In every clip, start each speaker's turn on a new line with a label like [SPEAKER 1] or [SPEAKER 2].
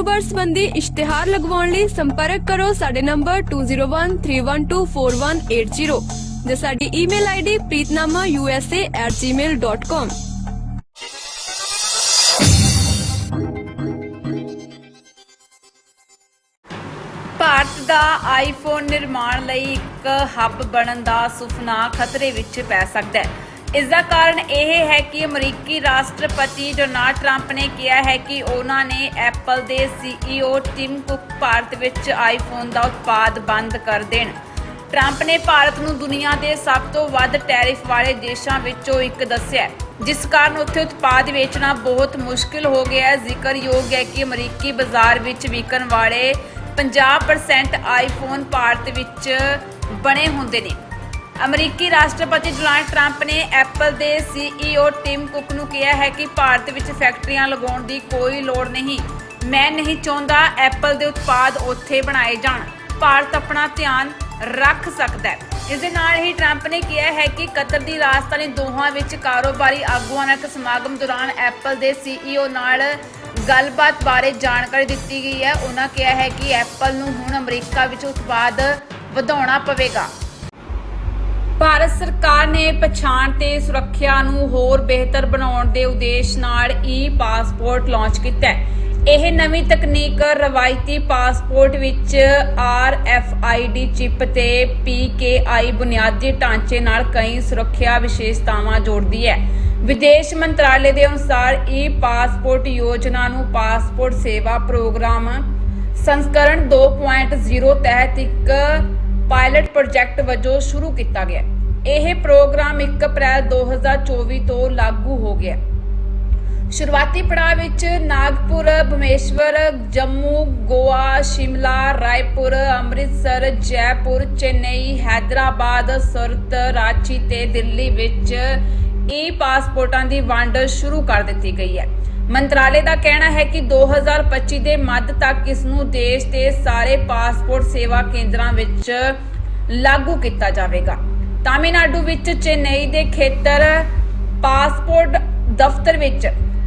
[SPEAKER 1] ਕਾਰੋਬਾਰ ਸੰਬੰਧੀ ਇਸ਼ਤਿਹਾਰ ਲਗਵਾਉਣ ਲਈ ਸੰਪਰਕ ਕਰੋ ਸਾਡੇ ਨੰਬਰ 2013124180 ਜਾਂ ਸਾਡੀ ਈਮੇਲ ਆਈਡੀ preetnamausa@gmail.com
[SPEAKER 2] ਭਾਰਤ ਦਾ ਆਈਫੋਨ ਨਿਰਮਾਣ ਲਈ ਇੱਕ ਹੱਬ ਬਣਨ ਦਾ ਸੁਪਨਾ ਖਤਰੇ ਵਿੱਚ ਪੈ ਸਕਦਾ ਹੈ। ਇਸ ਦਾ ਕਾਰਨ ਇਹ ਹੈ ਕਿ ਅਮਰੀਕੀ ਰਾਸ਼ਟਰਪਤੀ ਡੋਨਾਲਡ ਟਰੰਪ ਨੇ ਕਿਹਾ ਹੈ ਕਿ ਉਹਨਾਂ ਨੇ ਐਪਲ ਦੇ ਸੀਈਓ ਟਿਮ ਕੁੱਕ ਭਾਰਤ ਵਿੱਚ ਆਈਫੋਨ ਦਾ ਉਤਪਾਦ ਬੰਦ ਕਰ ਦੇਣ। ਟਰੰਪ ਨੇ ਭਾਰਤ ਨੂੰ ਦੁਨੀਆ ਦੇ ਸਭ ਤੋਂ ਵੱਧ ਟੈਰਿਫ ਵਾਲੇ ਦੇਸ਼ਾਂ ਵਿੱਚੋਂ ਇੱਕ ਦੱਸਿਆ ਜਿਸ ਕਾਰਨ ਉੱਥੇ ਉਤਪਾਦ ਵੇਚਣਾ ਬਹੁਤ ਮੁਸ਼ਕਿਲ ਹੋ ਗਿਆ ਹੈ। ਜ਼ਿਕਰਯੋਗ ਹੈ ਕਿ ਅਮਰੀਕੀ ਬਾਜ਼ਾਰ ਵਿੱਚ ਵਿਕਣ ਵਾਲੇ 50% ਆਈਫੋਨ ਭਾਰਤ ਵਿੱਚ ਬਣੇ ਹੁੰਦੇ ਨੇ। ਅਮਰੀਕੀ ਰਾਸ਼ਟਰਪਤੀ ਡੋਨਾਲਡ ਟਰੰਪ ਨੇ ਐਪਲ ਦੇ ਸੀਈਓ ਟਿਮ ਕੁੱਕ ਨੂੰ ਕਿਹਾ ਹੈ ਕਿ ਭਾਰਤ ਵਿੱਚ ਫੈਕਟਰੀਆਂ ਲਗਾਉਣ ਦੀ ਕੋਈ ਲੋੜ ਨਹੀਂ। ਮੈਂ ਨਹੀਂ ਚਾਹੁੰਦਾ ਐਪਲ ਦੇ ਉਤਪਾਦ ਉੱਥੇ ਬਣਾਏ ਜਾਣ। ਭਾਰਤ ਆਪਣਾ ਧਿਆਨ ਰੱਖ ਸਕਦਾ ਹੈ। ਇਸ ਦੇ ਨਾਲ ਹੀ ਟਰੰਪ ਨੇ ਕਿਹਾ ਹੈ ਕਿ ਕਤਰ ਦੀ ਰਾਜਧਾਨੀ ਦੋਹਾਂ ਵਿੱਚ ਕਾਰੋਬਾਰੀ ਆਗੂਆਂ ਨਾਲ ਇੱਕ ਸਮਾਗਮ ਦੌਰਾਨ ਐਪਲ ਦੇ ਸੀਈਓ ਨਾਲ ਗੱਲਬਾਤ ਬਾਰੇ ਜਾਣਕਾਰੀ ਦਿੱਤੀ ਗਈ ਹੈ। ਉਹਨਾਂ ਕਿਹਾ ਹੈ ਕਿ ਐਪਲ ਨੂੰ ਹੁਣ ਅਮਰੀਕਾ ਵਿੱਚ ਉਤਪਾਦ ਵਧਾਉਣਾ ਪਵੇਗਾ। ਭਾਰਤ ਸਰਕਾਰ ਨੇ ਪਛਾਣ ਤੇ ਸੁਰੱਖਿਆ ਨੂੰ ਹੋਰ ਬਿਹਤਰ ਬਣਾਉਣ ਦੇ ਉਦੇਸ਼ ਨਾਲ ਈ ਪਾਸਪੋਰਟ ਲਾਂਚ ਕੀਤਾ ਹੈ। ਇਹ ਨਵੀਂ ਤਕਨੀਕ ਰਵਾਇਤੀ ਪਾਸਪੋਰਟ ਵਿੱਚ RFID ਚਿਪ ਤੇ PKI ਬੁਨਿਆਦੀ ਢਾਂਚੇ ਨਾਲ ਕਈ ਸੁਰੱਖਿਆ ਵਿਸ਼ੇਸ਼ਤਾਵਾਂ ਜੋੜਦੀ ਹੈ। ਵਿਦੇਸ਼ ਮੰਤਰਾਲੇ ਦੇ ਅਨੁਸਾਰ ਈ ਪਾਸਪੋਰਟ ਯੋਜਨਾ ਨੂੰ ਪਾਸਪੋਰਟ ਸੇਵਾ ਪ੍ਰੋਗਰਾਮ ਸੰਸਕਰਣ 2.0 ਤਹਿਤ ਇੱਕ ਪਾਇਲਟ ਪ੍ਰੋਜੈਕਟ ਵਜੋਂ ਸ਼ੁਰੂ ਕੀਤਾ ਗਿਆ। ਇਹ ਪ੍ਰੋਗਰਾਮ 1 ਅਪ੍ਰੈਲ 2024 ਤੋਂ ਲਾਗੂ ਹੋ ਗਿਆ। ਸ਼ੁਰੂਆਤੀ ਪੜਾਅ ਵਿੱਚ ਨਾਗਪੁਰ, ਭੁਵਨੇਸ਼ਵਰ, ਜੰਮੂ, ਗੋਆ, ਸ਼ਿਮਲਾ, ਰਾਏਪੁਰ, ਅੰਮ੍ਰਿਤਸਰ, ਜੈਪੁਰ, ਚੇਨਈ, ਹੈਦਰਾਬਾਦ, ਸੁਰਤ, ਰਾਂਚੀ ਤੇ ਦਿੱਲੀ ਵਿੱਚ ਈ ਪਾਸਪੋਰਟਾਂ ਦੀ ਵੰਡ ਸ਼ੁਰੂ ਕਰ ਦਿੱਤੀ ਗਈ ਹੈ। ਮੰਤਰਾਲੇ ਦਾ ਕਹਿਣਾ ਹੈ ਕਿ 2025 ਦੇ ਮੱਧ ਤੱਕ ਇਸ ਨੂੰ ਦੇਸ਼ ਦੇ ਸਾਰੇ ਪਾਸਪੋਰਟ ਸੇਵਾ ਕੇਂਦਰਾਂ ਵਿੱਚ ਲਾਗੂ ਕੀਤਾ ਜਾਵੇਗਾ। ਤਾਮਿਲਨਾਡੂ ਵਿੱਚ ਚੇਨਈ ਦੇ ਖੇਤਰ ਪਾਸਪੋਰਟ ਦਫ਼ਤਰ ਵਿੱਚ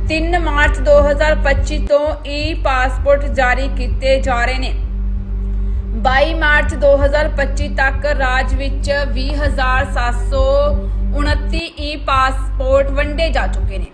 [SPEAKER 2] 3 ਮਾਰਚ 2025 ਤੋਂ ਈ ਪਾਸਪੋਰਟ ਜਾਰੀ ਕੀਤੇ ਜਾ ਰਹੇ ਨੇ। 22 ਮਾਰਚ 2025 ਤੱਕ ਰਾਜ ਵਿੱਚ 20729 ਈ ਪਾਸਪੋਰਟ ਵੰਡੇ ਜਾ ਚੁੱਕੇ ਨੇ।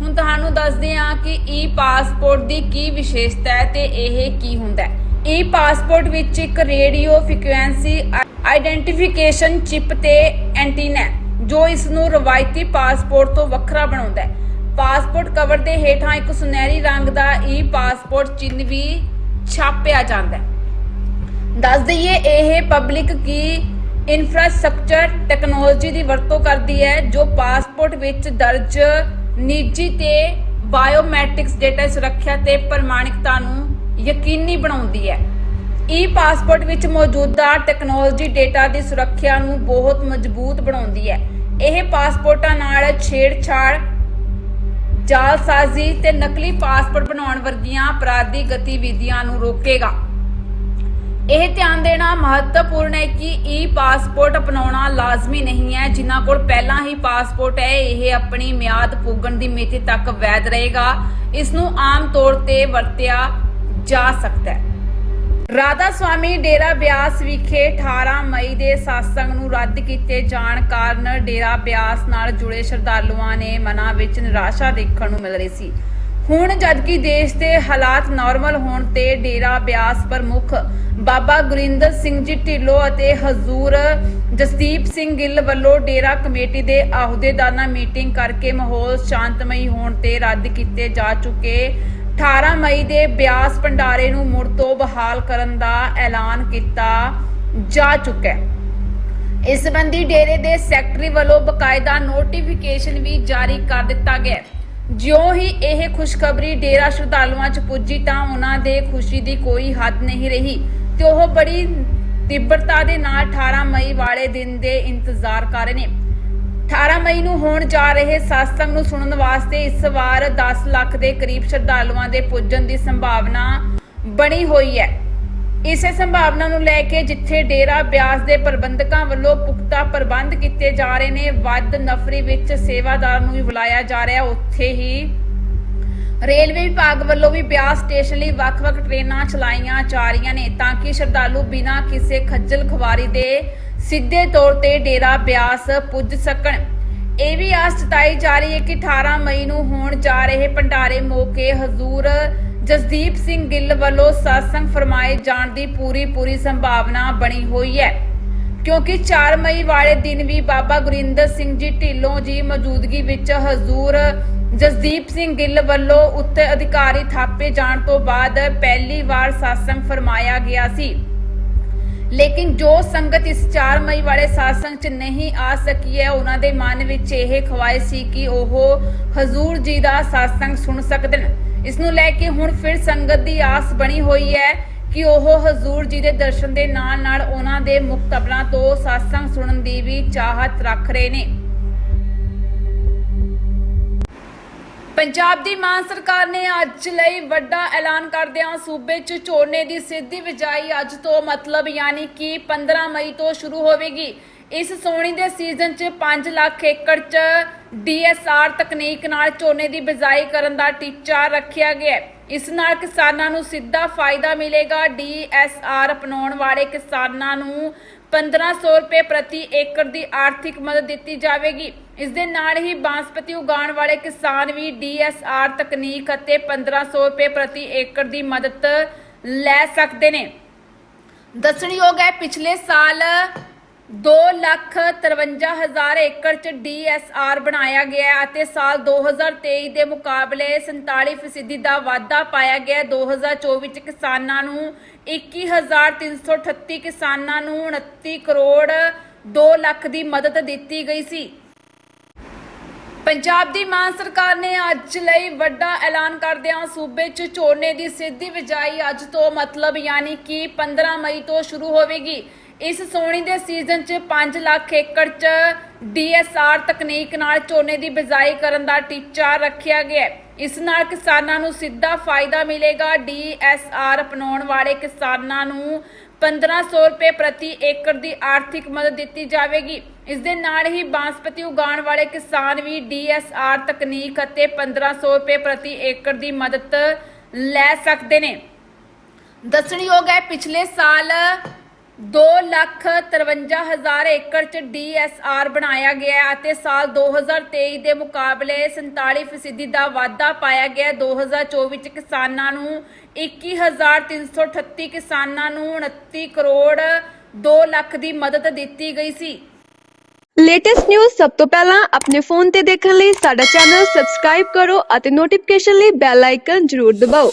[SPEAKER 2] ਹੁਣ ਤੁਹਾਨੂੰ ਦੱਸਦੇ ਹਾਂ ਕਿ ਈ ਪਾਸਪੋਰਟ ਦੀ ਕੀ ਵਿਸ਼ੇਸ਼ਤਾ ਹੈ ਤੇ ਇਹ ਕੀ ਹੁੰਦਾ ਹੈ। ਈ ਪਾਸਪੋਰਟ ਵਿੱਚ ਇੱਕ ਰੇਡੀਓ ਫ੍ਰੀਕੁਐਂਸੀ ਆਈਡੈਂਟੀਫਿਕੇਸ਼ਨ ਚਿਪ ਤੇ ਐਂਟੀਨਾ ਜੋ ਇਸ ਨੂੰ ਰਵਾਇਤੀ ਪਾਸਪੋਰਟ ਤੋਂ ਵੱਖਰਾ ਬਣਾਉਂਦਾ ਹੈ। ਪਾਸਪੋਰਟ ਕਵਰ ਦੇ ਹੇਠਾਂ ਇੱਕ ਸੁਨਹਿਰੀ ਰੰਗ ਦਾ ਈ ਪਾਸਪੋਰਟ ਚਿੰਨ੍ਹ ਵੀ ਛਾਪਿਆ ਜਾਂਦਾ ਹੈ। ਦੱਸ ਦਈਏ, ਇਹ ਪਬਲਿਕ ਕੀ ਇਨਫਰਾਸਟ੍ਰਕਚਰ ਟੈਕਨੋਲੋਜੀ ਦੀ ਵਰਤੋਂ ਕਰਦੀ ਹੈ, ਜੋ ਪਾਸਪੋਰਟ ਵਿੱਚ ਦਰਜ ਨਿੱਜੀ ਤੇ ਬਾਇਓਮੈਟ੍ਰਿਕਸ ਡੇਟਾ ਸੁਰੱਖਿਆ ਤੇ ਪ੍ਰਮਾਣਿਕਤਾ ਨੂੰ ਯਕੀਨੀ ਬਣਾਉਂਦੀ ਹੈ। ਈ ਪਾਸਪੋਰਟ ਵਿੱਚ ਮੌਜੂਦਾ ਟੈਕਨੋਲੋਜੀ ਡੇਟਾ ਦੀ ਸੁਰੱਖਿਆ ਨੂੰ ਬਹੁਤ ਮਜ਼ਬੂਤ ਬਣਾਉਂਦੀ ਹੈ। ਇਹ ਪਾਸਪੋਰਟਾਂ ਨਾਲ ਛੇੜਛਾੜ, ਜਾਲਸਾਜ਼ੀ ਤੇ ਨਕਲੀ ਪਾਸਪੋਰਟ ਬਣਾਉਣ ਵਰਗੀਆਂ ਅਪਰਾਧੀ ਗਤੀਵਿਧੀਆਂ ਨੂੰ ਰੋਕੇਗਾ। ਇਹ ਧਿਆਨ ਦੇਣਾ ਮਹੱਤਵਪੂਰਨ ਹੈ ਕਿ ਈ ਪਾਸਪੋਰਟ ਅਪਣਾਉਣਾ ਲਾਜ਼ਮੀ ਨਹੀਂ ਹੈ। ਜਿਨ੍ਹਾਂ ਕੋਲ ਪਹਿਲਾਂ ਹੀ ਪਾਸਪੋਰਟ ਹੈ, ਇਹ ਆਪਣੀ ਮਿਆਦ ਪੁੱਗਣ ਦੀ ਮਿਤੀ ਤੱਕ ਵੈਧ ਰਹੇਗਾ। ਇਸ ਨੂੰ ਆਮ ਤੌਰ ਤੇ ਵਰਤਿਆ ਜਾ ਸਕਦਾ ਹੈ। ਰਾਧਾ ਸਵਾਮੀ ਡੇਰਾ ਬਿਆਸ ਵਿਖੇ 18 ਮਈ ਦੇ satsang ਨੂੰ ਰੱਦ ਕੀਤੇ ਜਾਣ ਕਾਰਨ ਡੇਰਾ ਬਿਆਸ ਨਾਲ ਜੁੜੇ ਸ਼ਰਧਾਲੂਆਂ ਨੇ ਮਨਾਂ ਵਿੱਚ ਨਿਰਾਸ਼ਾ ਦੇਖਣ ਨੂੰ ਮਿਲ ਰਹੀ ਸੀ। ਹੁਣ ਜਦਕਿ ਦੇਸ਼ ਦੇ ਹਾਲਾਤ ਨਾਰਮਲ ਹੋਣ ਤੇ ਡੇਰਾ ਬਿਆਸ ਪ੍ਰਮੁੱਖ ਬਾਬਾ ਗੁਰਿੰਦਰ ਸਿੰਘ ਜੀ ਢਿੱਲੋਂ ਅਤੇ ਹਜ਼ੂਰ ਜਸਦੀਪ ਸਿੰਘ ਗਿੱਲ ਵੱਲੋਂ ਡੇਰਾ ਕਮੇਟੀ ਦੇ ਅਹੁਦੇਦਾਰਾਂ ਮੀਟਿੰਗ ਕਰਕੇ ਮਾਹੌਲ ਸ਼ਾਂਤਮਈ ਹੋਣ ਤੇ ਰੱਦ ਕੀਤੇ ਜਾ ਚੁੱਕੇ 18 ਮਈ ਦੇ ਬਿਆਸ ਭੰਡਾਰੇ ਨੂੰ ਮੁੜ ਤੋਂ ਬਹਾਲ ਕਰਨ ਦਾ ਐਲਾਨ ਕੀਤਾ ਜਾ ਚੁੱਕਾ ਹੈ ਇਸ ਸੰਬੰਧੀ ਡੇਰੇ ਦੇ ਸੈਕਟਰੀ ਵੱਲੋਂ ਬਕਾਇਦਾ ਨੋਟੀਫਿਕੇਸ਼ਨ ਵੀ ਜਾਰੀ ਕਰ ਦਿੱਤਾ ਗਿਆ ਹੈ। ਜਿਉਂ ਹੀ ਇਹ ਖੁਸ਼ਖਬਰੀ ਡੇਰਾ ਸ਼ਰਧਾਲੂਆਂ 'ਚ ਪੁੱਜੀ ਤਾਂ ਉਹਨਾਂ ਦੇ ਖੁਸ਼ੀ ਦੀ ਕੋਈ ਹੱਦ ਨਹੀਂ ਰਹੀ ਤੇ ਉਹ ਬੜੀ ਤੀਬਰਤਾ ਦੇ ਨਾਲ 18 ਮਈ ਵਾਲੇ ਦਿਨ ਦੇ ਇੰਤਜ਼ਾਰ ਕਰ ਰਹੇ ਨੇ। 18 ਮਈ ਨੂੰ ਹੋਣ ਜਾ ਰਹੇ satsang ਨੂੰ ਸੁਣਨ ਵਾਸਤੇ ਇਸ ਵਾਰ 10 ਲੱਖ ਦੇ ਕਰੀਬ ਸ਼ਰਧਾਲੂਆਂ ਦੇ ਪੁੱਜਣ ਦੀ ਸੰਭਾਵਨਾ ਬਣੀ ਹੋਈ ਹੈ। ਇਸੇ ਸੰਭਾਵਨਾ ਨੂੰ ਲੈ ਕੇ ਜਿੱਥੇ ਡੇਰਾ ਬਿਆਸ ਦੇ ਪ੍ਰਬੰਧਕਾਂ ਵੱਲੋਂ ਪੁਖਤਾ ਪ੍ਰਬੰਧ ਕੀਤੇ ਜਾ ਰਹੇ ਨੇ, ਵੱਧ ਨਫਰੀ ਵਿੱਚ ਸੇਵਾਦਾਰਾਂ ਨੂੰ ਵੀ ਬੁਲਾਇਆ ਜਾ ਰਿਹਾ। ਉੱਥੇ ਹੀ ਰੇਲਵੇ ਵਿਭਾਗ ਵੱਲੋਂ ਵੀ ਬਿਆਸ ਸਟੇਸ਼ਨ ਲਈ ਵੱਖ-ਵੱਖ ਟ੍ਰੇਨਾਂ ਚਲਾਈਆਂ ਜਾ ਰਹੀਆਂ ਨੇ ਤਾਂ ਕਿ ਸ਼ਰਧਾਲੂ ਬਿਨਾਂ ਕਿਸੇ ਖੱਜਲ ਖੁਆਰੀ ਦੇ ਸਿੱਧੇ ਤੌਰ ਤੇ ਡੇਰਾ ਬਿਆਸ ਪੁੱਜ ਸਕਣ। ਇਹ ਵੀ ਆਸ ਜਤਾਈ ਜਾ ਰਹੀ ਹੈ ਕਿ 18 ਮਈ ਨੂੰ ਹੋਣ ਜਾ ਰਹੇ ਭੰਡਾਰੇ ਮੌਕੇ ਹਜ਼ੂਰ ਜਸਦੀਪ ਸਿੰਘ ਗਿੱਲ ਵੱਲੋਂ satsang ਫਰਮਾਏ ਜਾਣ ਦੀ ਪੂਰੀ ਪੂਰੀ ਸੰਭਾਵਨਾ ਬਣੀ ਹੋਈ ਹੈ। ਕਿਉਂਕਿ 4 ਮਈ ਵਾਲੇ ਦਿਨ ਵੀ ਬਾਬਾ ਗੁਰਿੰਦਰ ਸਿੰਘ ਜੀ ਢਿੱਲੋਂ ਜੀ ਮੌਜੂਦਗੀ ਵਿੱਚ ਹਜ਼ੂਰ ਜਸਦੀਪ ਸਿੰਘ ਗਿੱਲ ਵੱਲੋਂ ਉੱਤੇ ਅਧਿਕਾਰੀ ਥਾਪੇ ਜਾਣ ਤੋਂ ਬਾਅਦ ਪਹਿਲੀ ਵਾਰ satsang ਫਰਮਾਇਆ ਗਿਆ ਸੀ। ਲੇਕਿਨ ਜੋ ਸੰਗਤ ਇਸ 4 ਮਈ ਵਾਲੇ satsang 'ਚ ਨਹੀਂ ਆ ਸਕੀ ਹੈ, ਉਹਨਾਂ ਦੇ ਮਨ ਵਿੱਚ ਇਹ ਖਵਾਇਸ਼ ਸੀ ਕਿ ਉਹ ਹਜ਼ੂਰ ਜੀ ਦਾ satsang ਸੁਣ ਸਕਦੇ ਨੇ ਇਸ ਨੂੰ ਲੈ ਕੇ ਹੁਣ ਫਿਰ ਸੰਗਤ ਦੀ ਆਸ ਬਣੀ ਹੋਈ ਹੈ ਕਿ ਉਹ ਹਜ਼ੂਰ ਜੀ ਦੇ ਦਰਸ਼ਨ ਦੇ ਨਾਲ ਨਾਲ ਉਹਨਾਂ ਦੇ ਮੁਕਤਬਲਾਂ ਤੋਂ satsang ਸੁਣਨ ਦੀ ਵੀ ਚਾਹਤ ਰੱਖ ਰਹੇ ਨੇ। ਪੰਜਾਬ ਦੀ ਮਾਨ ਸਰਕਾਰ ਨੇ ਅੱਜ ਲਈ ਵੱਡਾ ਐਲਾਨ ਕਰਦਿਆਂ ਸੂਬੇ 'ਚ ਝੋਨੇ ਦੀ ਸਿੱਧੀ ਬਿਜਾਈ ਅੱਜ ਤੋਂ ਮਤਲਬ ਯਾਨੀ ਕਿ 15 ਮਈ ਤੋਂ ਸ਼ੁਰੂ ਹੋਵੇਗੀ। ਇਸ ਸੋਣੀ ਦੇ ਸੀਜ਼ਨ 'ਚ 5 ਲੱਖ ਏਕੜ 'ਚ ਡੀਐਸਆਰ ਤਕਨੀਕ ਨਾਲ ਝੋਨੇ ਦੀ ਬਿਜਾਈ ਕਰਨ ਦਾ ਟੀਚਾ ਰੱਖਿਆ ਗਿਆ ਇਸ ਨਾਲ ਕਿਸਾਨਾਂ ਨੂੰ ਸਿੱਧਾ ਫਾਇਦਾ ਮਿਲੇਗਾ। ਡੀਐਸਆਰ ਅਪਣਾਉਣ ਵਾਲੇ ਕਿਸਾਨਾਂ ਨੂੰ 1500 ਰੁਪਏ ਪ੍ਰਤੀ ਏਕੜ ਦੀ ਆਰਥਿਕ ਮਦਦ ਦਿੱਤੀ ਜਾਵੇਗੀ। ਇਸ ਦੇ ਨਾਲ ਹੀ ਬਾਂਸਪਤੀ ਉਗਾਉਣ ਵਾਲੇ ਕਿਸਾਨ ਵੀ ਡੀਐਸਆਰ ਤਕਨੀਕ ਅਤੇ 1500 ਰੁਪਏ ਪ੍ਰਤੀ ਏਕੜ ਦੀ ਮਦਦ ਲੈ ਸਕਦੇ ਨੇ। ਦੱਸਣਯੋਗ ਹੈ, ਪਿਛਲੇ ਸਾਲ 253000 ਏਕੜ ਚ ਡੀਐਸਆਰ ਬਣਾਇਆ ਗਿਆ ਅਤੇ ਸਾਲ 2023 ਦੇ ਮੁਕਾਬਲੇ 47% ਦਾ ਵਾਧਾ ਪਾਇਆ ਗਿਆ। ਹੈ 2024 ਚ ਕਿਸਾਨਾਂ ਨੂੰ 21338 ਕਿਸਾਨਾਂ ਨੂੰ 29 ਕਰੋੜ 2 ਲੱਖ ਦੀ ਮਦਦ ਦਿੱਤੀ ਗਈ ਸੀ। ਪੰਜਾਬ ਦੀ ਮਾਨ ਸਰਕਾਰ ਨੇ ਅੱਜ ਲਈ ਵੱਡਾ ਐਲਾਨ ਕਰਦਿਆਂ ਸੂਬੇ 'ਚ ਝੋਨੇ ਦੀ ਸਿੱਧੀ ਬਿਜਾਈ ਅੱਜ ਤੋਂ ਮਤਲਬ ਯਾਨੀ ਕਿ 15 ਮਈ ਤੋਂ ਸ਼ੁਰੂ ਹੋਵੇਗੀ। ਇਸ ਸੋਣੀ ਦੇ ਸੀਜ਼ਨ 'ਚ 5 ਲੱਖ ਏਕੜ 'ਚ ਡੀਐਸਆਰ ਤਕਨੀਕ ਨਾਲ ਝੋਨੇ ਦੀ ਬਿਜਾਈ ਕਰਨ ਦਾ ਟੀਚਾ ਰੱਖਿਆ ਗਿਆ ਇਸ ਨਾਲ ਕਿਸਾਨਾਂ ਨੂੰ ਸਿੱਧਾ ਫਾਇਦਾ ਮਿਲੇਗਾ। ਡੀਐਸਆਰ ਅਪਣਾਉਣ ਵਾਲੇ ਕਿਸਾਨਾਂ ਨੂੰ 1500 ਰੁਪਏ ਪ੍ਰਤੀ ਏਕੜ ਦੀ ਆਰਥਿਕ ਮਦਦ ਦਿੱਤੀ ਜਾਵੇਗੀ। ਇਸ ਦੇ ਨਾਲ ਹੀ ਬਾਸਪਤੀ ਉਗਾਉਣ ਵਾਲੇ ਕਿਸਾਨ ਵੀ ਡੀਐਸਆਰ ਤਕਨੀਕ ਅਤੇ 1500 ਰੁਪਏ ਪ੍ਰਤੀ ਏਕੜ ਦੀ ਮਦਦ ਲੈ ਸਕਦੇ ਨੇ। ਦੱਸਣਯੋਗ ਹੈ, ਪਿਛਲੇ ਸਾਲ 253000 ਏਕੜ ਚ ਡੀਐਸਆਰ ਬਣਾਇਆ ਗਿਆ ਅਤੇ ਸਾਲ 2023 ਦੇ ਮੁਕਾਬਲੇ 47% ਦਾ ਵਾਧਾ ਪਾਇਆ ਗਿਆ ਹੈ। 2024 ਚ ਕਿਸਾਨਾਂ ਨੂੰ 21338 ਕਿਸਾਨਾਂ ਨੂੰ 29 ਕਰੋੜ 2 ਲੱਖ ਦੀ ਮਦਦ ਦਿੱਤੀ ਗਈ ਸੀ।
[SPEAKER 1] ਲੇਟੈਸਟ ਨਿਊਜ਼ ਸਭ ਤੋਂ ਪਹਿਲਾਂ ਆਪਣੇ ਫੋਨ ਤੇ ਦੇਖਣ ਲਈ ਸਾਡਾ ਚੈਨਲ ਸਬਸਕ੍ਰਾਈਬ ਕਰੋ ਅਤੇ ਨੋਟੀਫਿਕੇਸ਼ਨ ਲਈ ਬੈਲ ਆਈਕਨ ਜ਼ਰੂਰ ਦਬਾਓ।